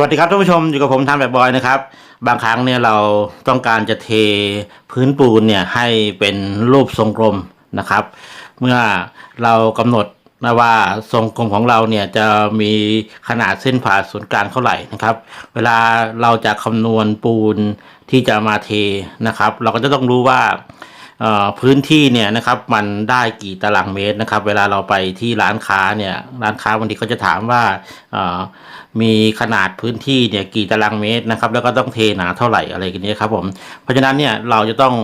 วัสดีครับท่านผู้ชมอยู่กับผมทำแบบบอยนะครับ บางครั้งเนี่ยเราต้องการจะเทพื้นปูนเนี่ยให้เป็นรูปทรงกลมนะครับ เมื่อเรากำหนดนะว่าทรงกลมของเราเนี่ยจะมีขนาดเส้นผ่าศูนย์กลางเท่าไหร่นะครับ เวลาเราจะคำนวณปูนที่จะมาเทนะครับ เราก็จะต้องรู้ว่า พื้นที่เนี่ยนะครับมันได้กี่ตารางเมตรนะครับ เวลาเราไปที่ร้านค้าเนี่ยร้านค้าบางทีเขาจะถามว่ามีขนาดพื้นที่เนี่ยกี่ตารางเมตรนะครับ แล้วก็ต้องเทหนาเท่าไหร่อะไรกันนี้ครับผมเพราะฉะนั้นเนี่ยเราจะต้อง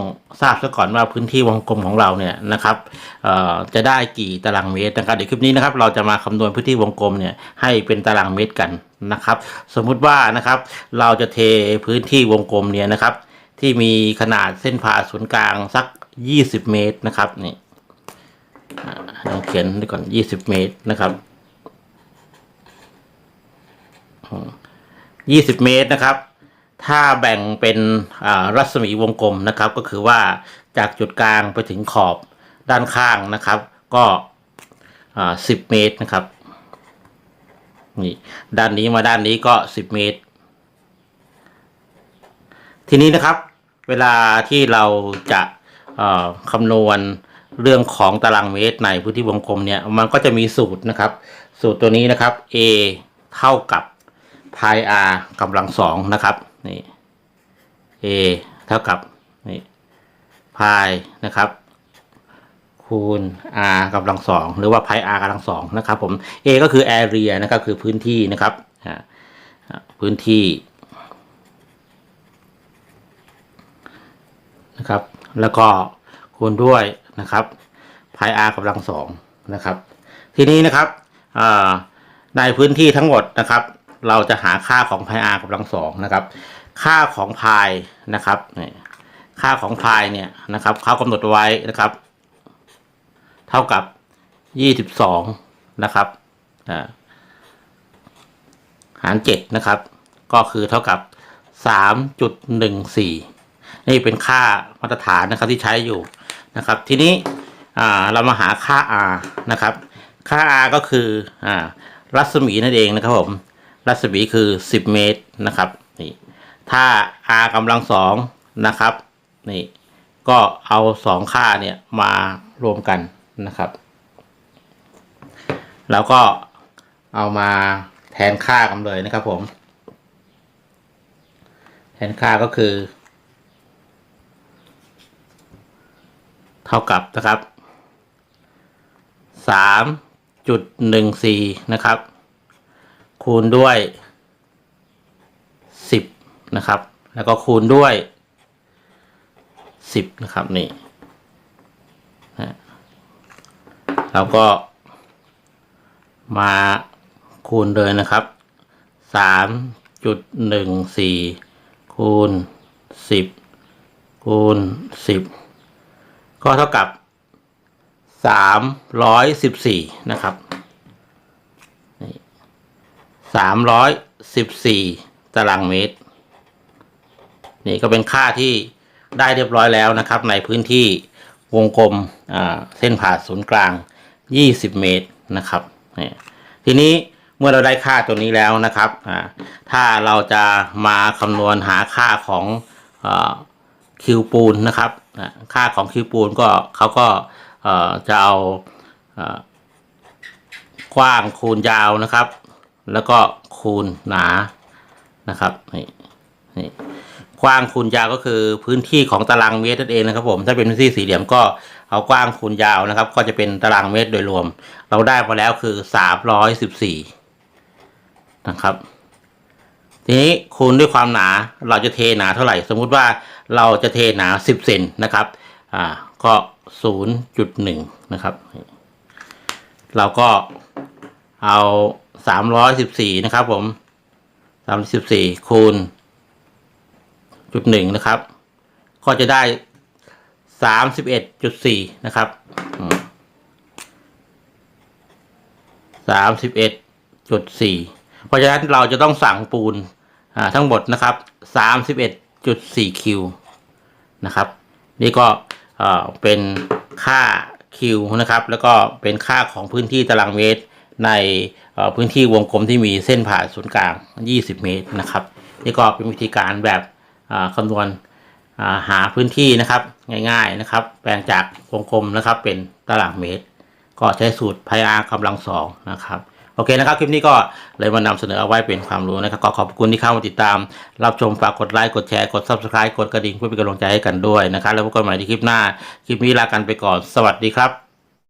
ทราบซะก่อนว่าพื้นที่วงกลมของเราเนี่ยนะครับจะได้กี่ตารางเมตรนะครับเดี๋ยวคลิปนี้นะครับเราจะมาคำนวณพื้นที่วงกลมเนี่ยให้เป็นตารางเมตรกันนะครับ สมมุติว่านะครับเราจะเทพื้นที่วงกลมเนี่ยนะครับ ที่มีขนาดเส้นผ่าศูนย์กลางสัก 20 เมตรนะครับนี่อ่าเราเขียนไว้ก่อน 20 เมตรนะครับ20 เมตรนะครับ ถ้าแบ่งเป็นรัศมีวงกลมนะครับ ก็คือว่าจากจุดกลางไปถึงขอบด้านข้างนะครับ ก็10 เมตรนะครับนี่ด้านนี้มาด้านนี้ก็ 10 เมตร ทีนี้นะครับ เวลาที่เราจะคำนวณเรื่องของตารางเมตรในพื้นที่วงกลมเนี่ยมันก็จะมีสูตรนะครับ สูตรตัวนี้นะครับ a เท่ากับ pi r กำลังสองนะครับนี่ a เท่ากับนี่ pi นะครับ คูณ r กำลังสองหรือว่า pi r กำลังสองนะครับผม a ก็คือ area นะครับคือพื้นที่นะครับพื้นที่ นะครับ แล้วก็คูณด้วยนะครับพาย r กำลังสองนะครับ ทีนี้นะครับในพื้นที่ทั้งหมดนะครับ เราจะหาค่าของพาย r กำลังสองนะครับ ค่าของพายนะครับค่าของพายเนี่ยนะครับเขากำหนดไว้นะครับ เท่ากับยี่สิบสองนะครับหารเจ็ดนะครับ ก็คือเท่ากับสามจุดหนึ่งสี่ นี่เป็นค่ามาตรฐานนะครับที่ใช้อยู่นะครับ ทีนี้เรามาหาค่า r นะครับ ค่า r ก็คืออรัศมีนั่นเองนะครับผมรัศมีคือ 10 เมตรนะครับนี่ถ้า r กำลังสองนะครับนี่ก็เอาสองค่าเนี่ยมารวมกันนะครับ แล้วก็เอามาแทนค่ากันเลยนะครับผม แทนค่าก็คือ ท่ากับนะครับสามจุดหนึ่งสี่นะครับ คูณด้วยสิบนะครับ แล้วก็คูณด้วยสิบนะครับนี่นะแล้วก็มาคูณเลยนะครับสามจุดหนึ่งสี่คูณสิบคูณสิบ ก็เท่ากับสามร้อยสิบสี่นะครับสามร้อยสิบสี่ตารางเมตร นี่ก็เป็นค่าที่ได้เรียบร้อยแล้วนะครับ ในพื้นที่วงกลมเส้นผ่าศูนย์กลาง 20 เมตรนะครับทีนี้เมื่อเราได้ค่าตัวนี้แล้วนะครับถ้าเราจะมาคำนวณหาค่าของ คิวปูนนะครับค่าของคิวปูนก็เขาก็จะเอาอกว้างคูณยาวนะครับ แล้วก็คูณหนานะครับนี่นี่กว้างคูณยาวก็คือพื้นที่ของตารางเมตรนั่นเองนะครับผมถ้าเป็นพื้นที่สี่เหลี่ยมก็เอากว้างคูณยาวนะครับ ก็จะเป็นตารางเมตรโดยรวม เราได้มาแล้วคือสามร้อยสิบสี่นะครับ ทีนี้คูณด้วยความหนาเราจะเทหนาเท่าไหร่ สมมุติว่าเราจะเทหนา 10เซนนะครับอ่าก็0.1นะครับ เราก็เอา 314 นะครับผม 314 คูณจุดหนึ่งนะครับ ก็จะได้ 31.4 นะครับอืม31.4 เพราะฉะนั้นเราจะต้องสั่งปูนทั้งหมดนะครับสามสิบเอ็ดจุดสี่คิวนะครับ นี่ก็เป็นค่าคิวนะครับ แล้วก็เป็นค่าของพื้นที่ตารางเมตรในพื้นที่วงกลมที่มีเส้นผ่าศูนย์กลาง 20 เมตรนะครับ นี่ก็เป็นวิธีการแบบคำนวณหาพื้นที่นะครับง่ายๆนะครับ แปลงจากวงกลมนะครับเป็นตารางเมตร ก็ใช้สูตรพายอากำลังสองนะครับ โอเคนะครับ คลิปนี้ก็เลยมานำเสนอเอาไว้เป็นความรู้นะครับ ก็ขอบคุณที่เข้ามาติดตาม รับชมฝากกดไลค์กดแชร์กด subscribe กดกระดิ่งเพื่อเป็นกำลังใจให้กันด้วยนะครับ แล้วพบกันใหม่ในคลิปหน้า คลิปนี้ลากันไปก่อนสวัสดีครับ